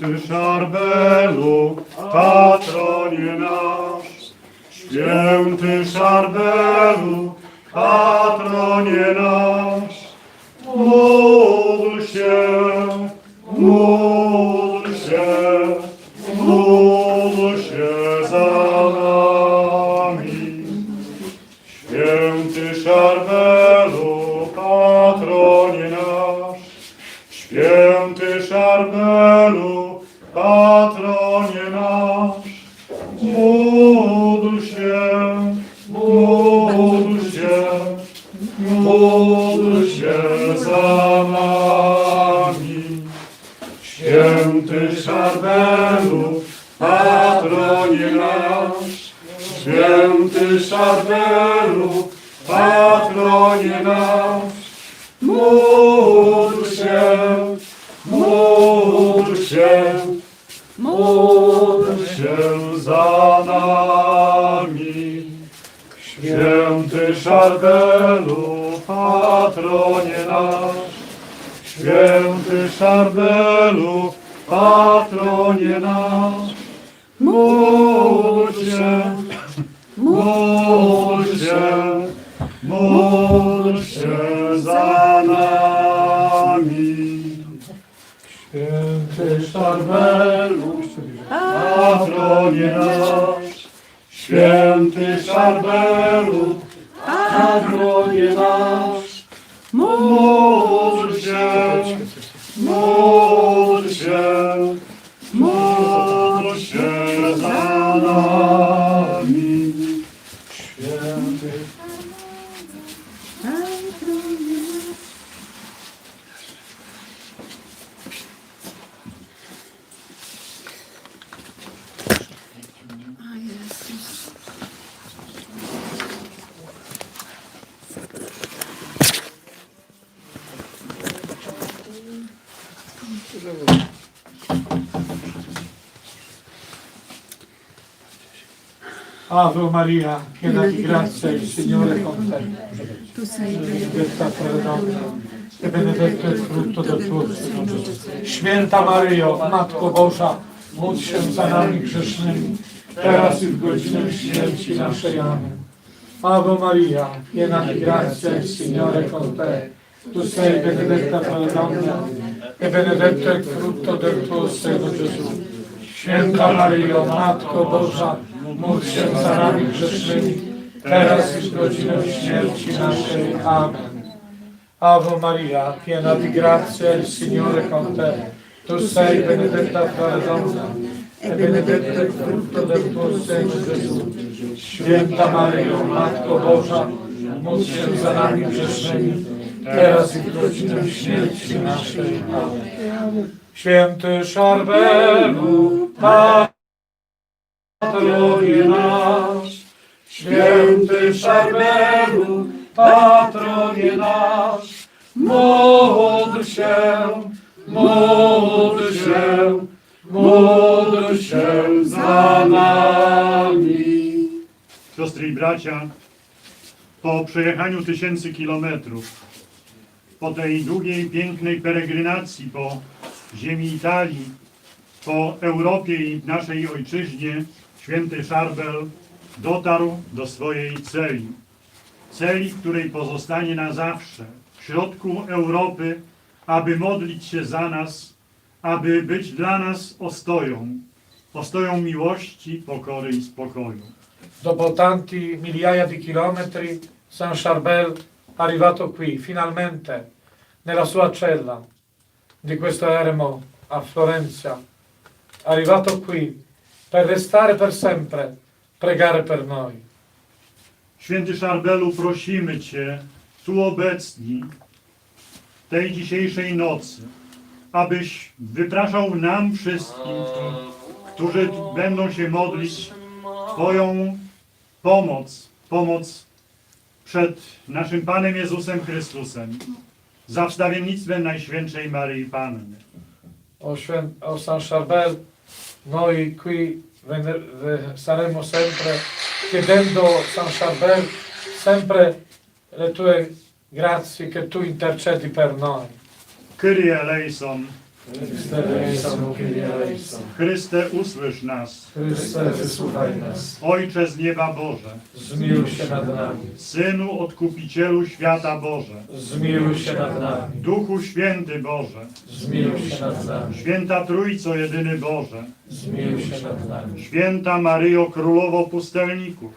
Święty Szarbelu, patronie nasz. Święty Szarbelu, patronie nasz. Módl się, módl się, Patronie nasz, módl się, módl się, módl się za nami. Święty Szarbelu, patronie nasz, Święty Szarbelu, patronie nasz, módl się, módl się, módl się za nami. Święty Szarbelu, patronie nasz, Święty Szarbelu, patronie nasz, módl się, módl się, módl się za nami. Święty Ave Maria, piena di grazia, il Signore è con te. Tu sei Benedetta tra le donne e benedetto è il frutto del tuo seno. Święta Maryjo, Matko Boża, módl się za nami grzesznymi, teraz i w godzinę śmierci naszej. Amen. Ave Maria, piena di grazia, il Signore è con te. tu sei benedetta fra le donne, e benedetto è il frutto del tuo seno, Gesù. Święta Maryjo, Matko Boża, módl się za nami grzesznymi, teraz i w godzinę śmierci naszej. Amen. Ave Maria, piena di grazia, il Signore con te. Tu sei benedetta fra le donne, e benedetto il frutto del tuo seno, Gesù. Święta Maryjo, Matko Boża, módl się za nami grzesznymi, teraz i w godzinę śmierci naszej. Amen. Święty Szarbelu, patronie nasz, Święty Szarbelu, patronie nasz, módl się, módl się, módl się za nami. Siostry i bracia, po przejechaniu tysięcy kilometrów, po tej długiej, pięknej peregrinacji po ziemi Italii, po Europie i naszej ojczyźnie, święty Szarbel dotarł do swojej celi. Celi, której pozostanie na zawsze, w środku Europy, aby modlić się za nas, aby być dla nas ostoją, ostoją miłości, pokory i spokoju. Dopo tanti migliaia di chilometri, San Charbel arrivato qui, finalmente, nella sua cella di questo eremo a Florenza. Arrivato qui per restare per sempre, pregare per noi. Święty Szarbelu, prosimy Cię, tu obecni, tej dzisiejszej nocy, abyś wypraszał nam wszystkim, którzy będą się modlić, Twoją pomoc, pomoc przed naszym Panem Jezusem Chrystusem, za wstawiennictwem Najświętszej Maryi Panny. O, świę- o San Charbel, noi qui saremo sempre chiedendo San Charbel sempre le tue grazie che tu intercedi per noi. Kyrie eleison, Chryste, usłysz nas. Chryste, wysłuchaj nas. Ojcze z nieba Boże, Zmiłuj się nad nami. Synu Odkupicielu świata Boże, Zmiłuj się nad nami. Duchu Święty Boże, Zmiłuj się nad nami. Święta Trójco Jedyny Boże, Zmiłuj się nad nami. Święta Maryjo Królowo Pustelników,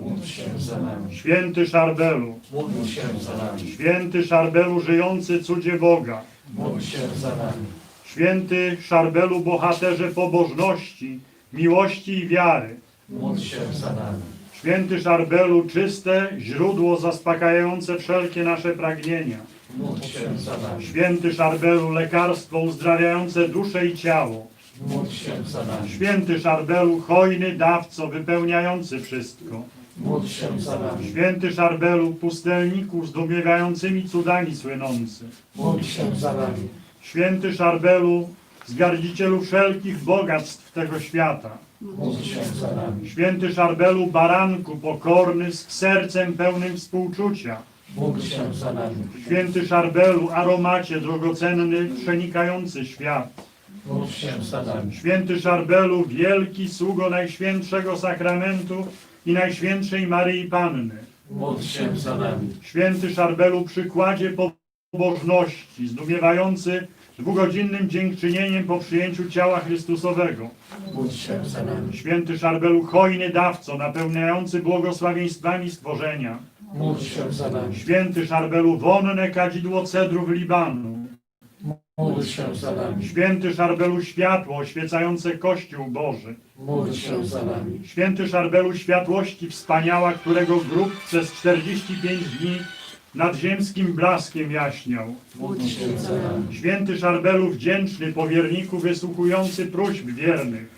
Módl się za nami. Święty Szarbelu, Módl się za nami. Święty Szarbelu żyjący cudzie Boga, Módl się za nami. Święty Szarbelu bohaterze pobożności, miłości i wiary, Módl się za nami. Święty Szarbelu czyste źródło zaspokajające wszelkie nasze pragnienia, Módl się za nami. Święty Szarbelu lekarstwo uzdrawiające duszę i ciało, Módl się za nami. Święty Szarbelu hojny dawco wypełniający wszystko, Módl się za nami. Święty Szarbelu pustelniku zdumiewającymi cudami słynący, Módl się za nami. Święty Szarbelu zgardzicielu wszelkich bogactw tego świata. Święty Szarbelu baranku pokorny z sercem pełnym współczucia. Święty Szarbelu aromacie drogocenny przenikający świat. Święty Szarbelu wielki sługo Najświętszego Sakramentu i Najświętszej Maryi Panny. Święty Szarbelu przykładzie pobożności, zdumiewający dwugodzinnym dziękczynieniem po przyjęciu ciała Chrystusowego. Święty Szarbelu hojny dawco, napełniający błogosławieństwami stworzenia. Święty Szarbelu wonne kadzidło cedrów Libanu. Módl się za nami. Święty Szarbelu światło oświecające Kościół Boży. Módl się za nami. Święty Szarbelu światłości wspaniała, którego grób przez 45 dni nad ziemskim blaskiem jaśniał. Święty Szarbelu wdzięczny powierniku wysłuchujący próśb wiernych.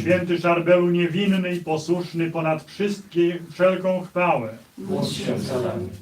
Święty Szarbelu niewinny i posłuszny ponad wszystkie, wszelką chwałę.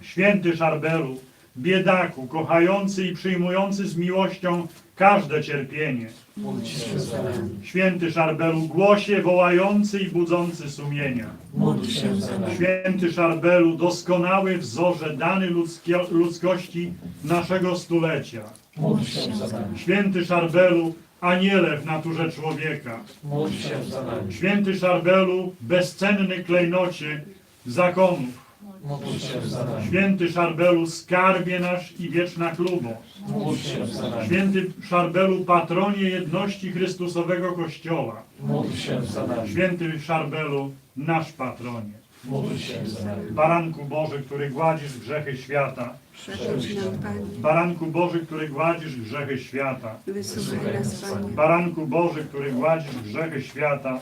Święty Szarbelu, biedaku, kochający i przyjmujący z miłością każde cierpienie. Módl się za nami. Święty Szarbelu, głosie wołający i budzący sumienia. Módl się za nami. Święty Szarbelu, doskonały wzorze dany ludzkie, ludzkości naszego stulecia. Módl się za nami. Święty Szarbelu, aniele w naturze człowieka. Módl się za nami. Święty Szarbelu, bezcenny klejnocie zakonów. Módl się za nami. Święty Szarbelu, skarbie nasz i wieczna klubo. Módl się za nami. Święty Szarbelu, patronie jedności Chrystusowego Kościoła. Módl się za nami. Święty Szarbelu, nasz patronie. Módl się za nami. Baranku Boży, który gładzisz grzechy świata. Przechodź nam, Panie, Baranku Boży, który gładzisz grzechy świata. wysłuchaj nas, Panie, Baranku Boży, który gładzisz grzechy świata.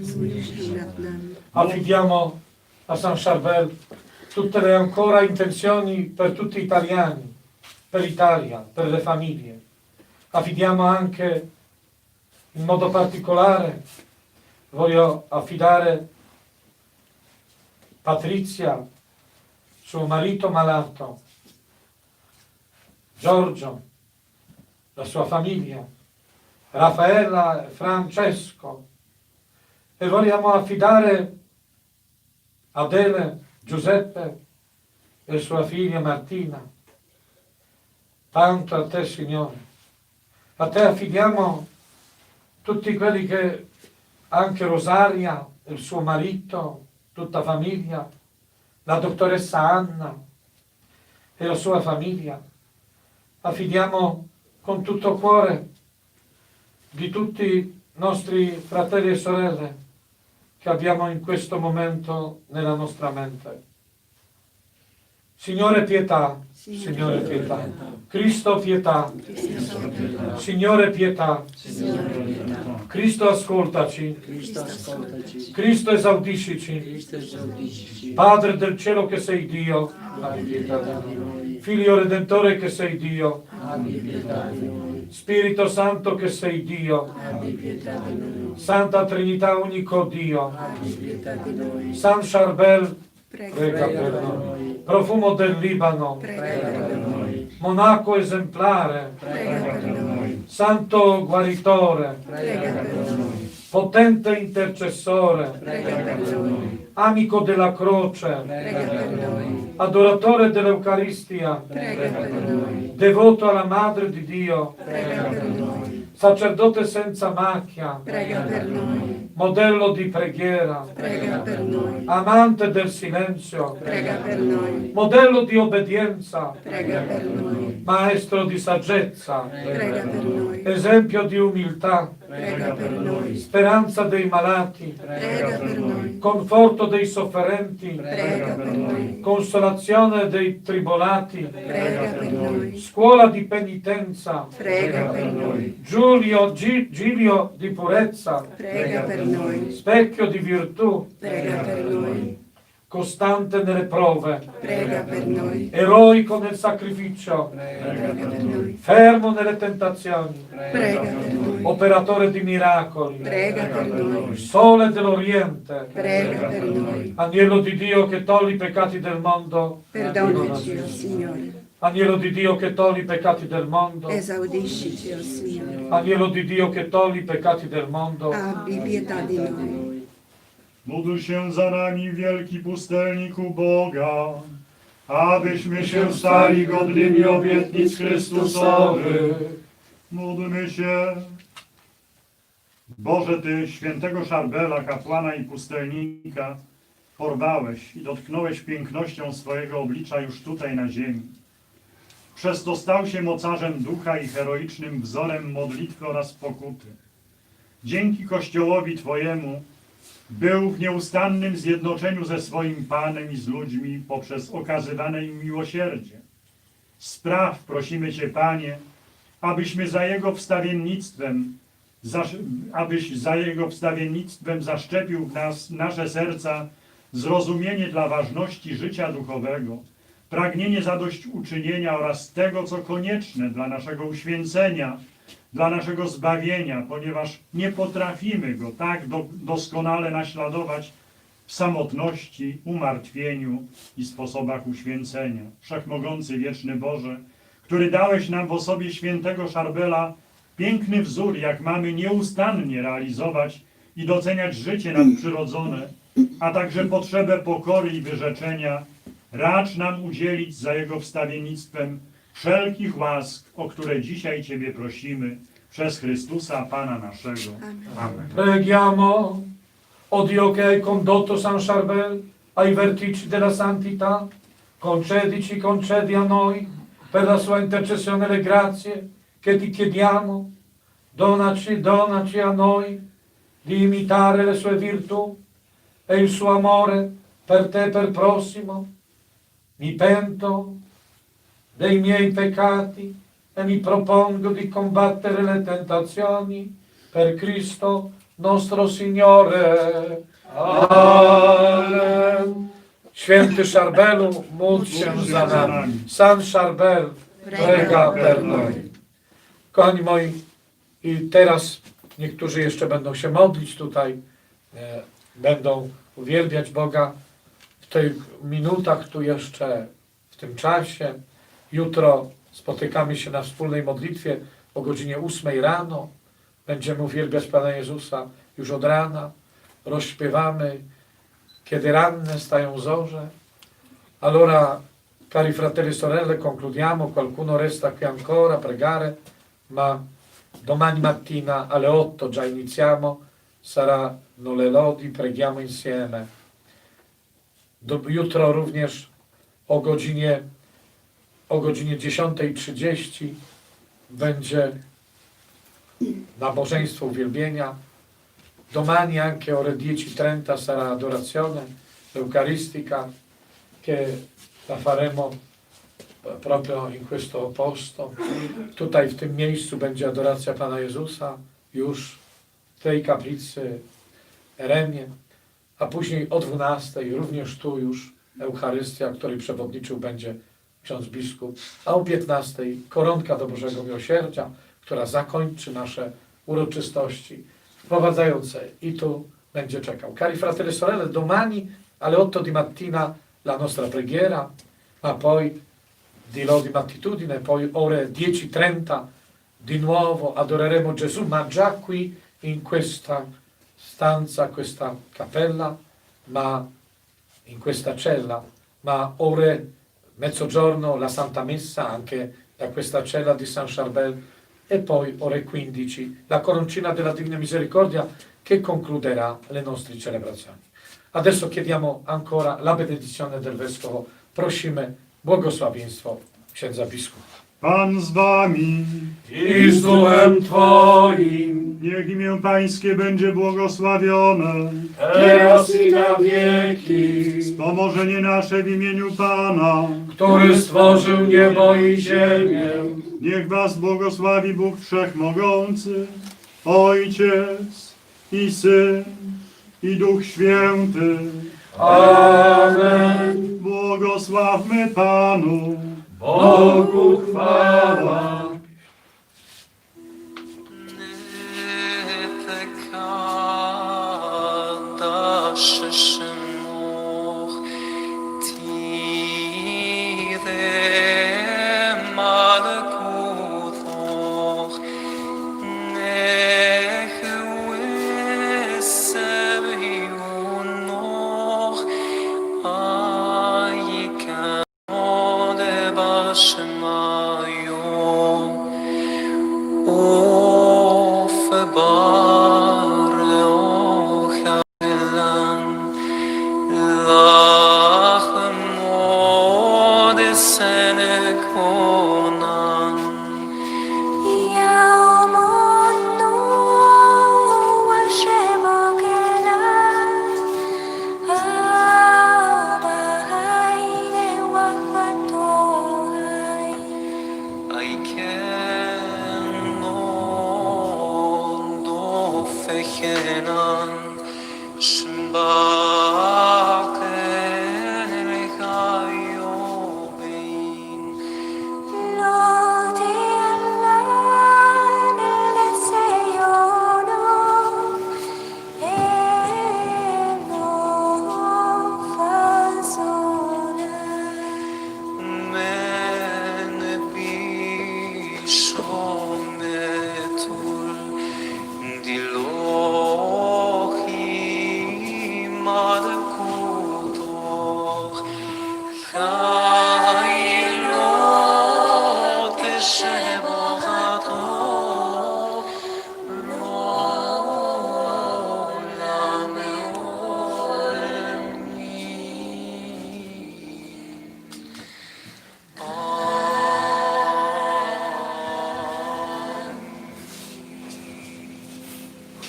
zmiłuj się nad nami. Affidiamo a San Charbel tutte le ancora intenzioni per tutti gli italiani, per l'Italia, per le famiglie. Affidiamo anche in modo particolare, voglio affidare Patrizia, suo marito malato, Giorgio, la sua famiglia, Raffaella e Francesco, e vogliamo affidare Adele, Giuseppe e sua figlia Martina. Tanto a te, Signore. A te affidiamo tutti quelli che, anche Rosaria, il suo marito, tutta famiglia, la dottoressa Anna e la sua famiglia. Affidiamo con tutto cuore di tutti i nostri fratelli e sorelle che abbiamo in questo momento nella nostra mente. Signore pietà, Signore pietà, Cristo pietà. Signore pietà. Cristo ascoltaci, Cristo, esaudiscici. Padre del cielo che sei Dio. Figlio Redentore che sei Dio, Spirito Santo che sei Dio, Abbi pietà di noi. Santa Trinità unico Dio, Abbi pietà di noi. San Charbel, Prega, prega prega per noi, profumo del Libano, Prega per noi. monaco esemplare, Prega per noi. santo guaritore, Prega per noi. potente intercessore, Prega per noi. Amico della croce, Prega per noi. adoratore dell'Eucaristia, Prega per noi. devoto alla Madre di Dio, Prega per noi. sacerdote senza macchia, Prega per noi. modello di preghiera, Prega per noi. amante del silenzio, Prega per noi. modello di obbedienza, Prega per noi. maestro di saggezza, Prega per noi. esempio di umiltà, Prega per noi. speranza dei malati, Prega per noi. conforto dei sofferenti, Prega per noi. consolazione dei tribolati, Prega per noi. scuola di penitenza, Prega per noi. Giulio, Gi- Giglio di purezza, Prega per noi. specchio di virtù, Prega per noi. Costante nelle prove, Prega per noi. eroico nel sacrificio, Prega per noi. fermo nelle tentazioni, Prega per noi. operatore di miracoli, Prega per noi. sole dell'Oriente, Prega per noi. agnello di Dio che toglie i peccati del mondo, Perdonaci, o Signore. agnello di Dio che toglie i peccati del mondo, Esaudiscici, o Signore. agnello di Dio che toglie i peccati del mondo, Abbi pietà di noi. Módl się za nami, wielki pustelniku Boga, abyśmy się stali godnymi obietnic Chrystusowych. Módlmy się. Boże, Ty świętego Szarbela, kapłana i pustelnika, porwałeś i dotknąłeś pięknością swojego oblicza już tutaj na ziemi. Przez to stał się mocarzem ducha i heroicznym wzorem modlitwy oraz pokuty. Dzięki Kościołowi Twojemu był w nieustannym zjednoczeniu ze swoim Panem i z ludźmi poprzez okazywane im miłosierdzie. Spraw, prosimy Cię, Panie, abyśmy za Jego wstawiennictwem, zasz- abyś za Jego wstawiennictwem zaszczepił w nas nasze serca zrozumienie dla ważności życia duchowego, pragnienie zadośćuczynienia oraz tego, co konieczne dla naszego uświęcenia, dla naszego zbawienia, ponieważ nie potrafimy Go tak do, doskonale naśladować w samotności, umartwieniu i sposobach uświęcenia. Wszechmogący, wieczny Boże, który dałeś nam w osobie świętego Szarbela piękny wzór, jak mamy nieustannie realizować i doceniać życie nadprzyrodzone, a także potrzebę pokory i wyrzeczenia, racz nam udzielić za Jego wstawiennictwem wszelkich łask, o które dzisiaj Ciebie prosimy, przez Chrystusa, Pana naszego. Amen. Preghiamo, o Dio che hai condotto San Charbel ai vertici della santità, concedici, concedi a noi, per la sua intercessione le grazie che ti chiediamo, donaci, donaci a noi di imitare le sue virtù e il suo amore per te e per prossimo. Mi pento dei miei peccati e mi propongo di combattere le tentazioni per Cristo nostro Signore. Amen. Święty Szarbelu, módl się za nami. San Szarbel, prega per noi. Kochani moi, i teraz niektórzy jeszcze będą się modlić tutaj, e, będą uwielbiać Boga w tych minutach tu jeszcze, w tym czasie. Jutro spotykamy się na wspólnej modlitwie o godzinie 8 rano. Będziemy uwielbiać Pana Jezusa już od rana. Rozśpiewamy, kiedy ranne stają zorze. Allora, cari fratelli e sorelle, concludiamo. Qualcuno resta qui ancora a pregare, ma domani mattina alle 8 già iniziamo. Saranno le lodi, preghiamo insieme. Do, jutro również o godzinie, o godzinie 10.30 będzie nabożeństwo uwielbienia. Domani anche ore 10.30 sarà adorazione eucaristica che la faremo proprio in questo posto. Tutaj w tym miejscu będzie adoracja Pana Jezusa już w tej kaplicy Eremie, a później o 12 również tu już Eucharystia, której przewodniczył będzie ksiądz biskup, a o 15 koronka do Bożego Miłosierdzia, która zakończy nasze uroczystości wprowadzające i tu będzie czekał. Cari fratelli sorelle, domani alle 8 di mattina la nostra preghiera, ma poi di lodi mattitudine, poi ore 10.30 di nuovo adoreremo Gesù, ma già qui in questa stanza, questa cappella, ma in questa cella, ma ore mezzogiorno la Santa Messa anche da questa cella di San Charbel e poi ore 15 la coroncina della Divina Misericordia che concluderà le nostre celebrazioni. Adesso chiediamo ancora la benedizione del Vescovo, prosimy błogosławieństwo księdza biskupa. Pan z wami. I z duchem Twoim, Niech imię Pańskie będzie błogosławione. teraz i na wieki, Pomożenie nasze w imieniu Pana. który stworzył niebo i ziemię, Niech was błogosławi Bóg Wszechmogący, Ojciec i Syn i Duch Święty. Amen. Błogosławmy Panu. Bogu chwała.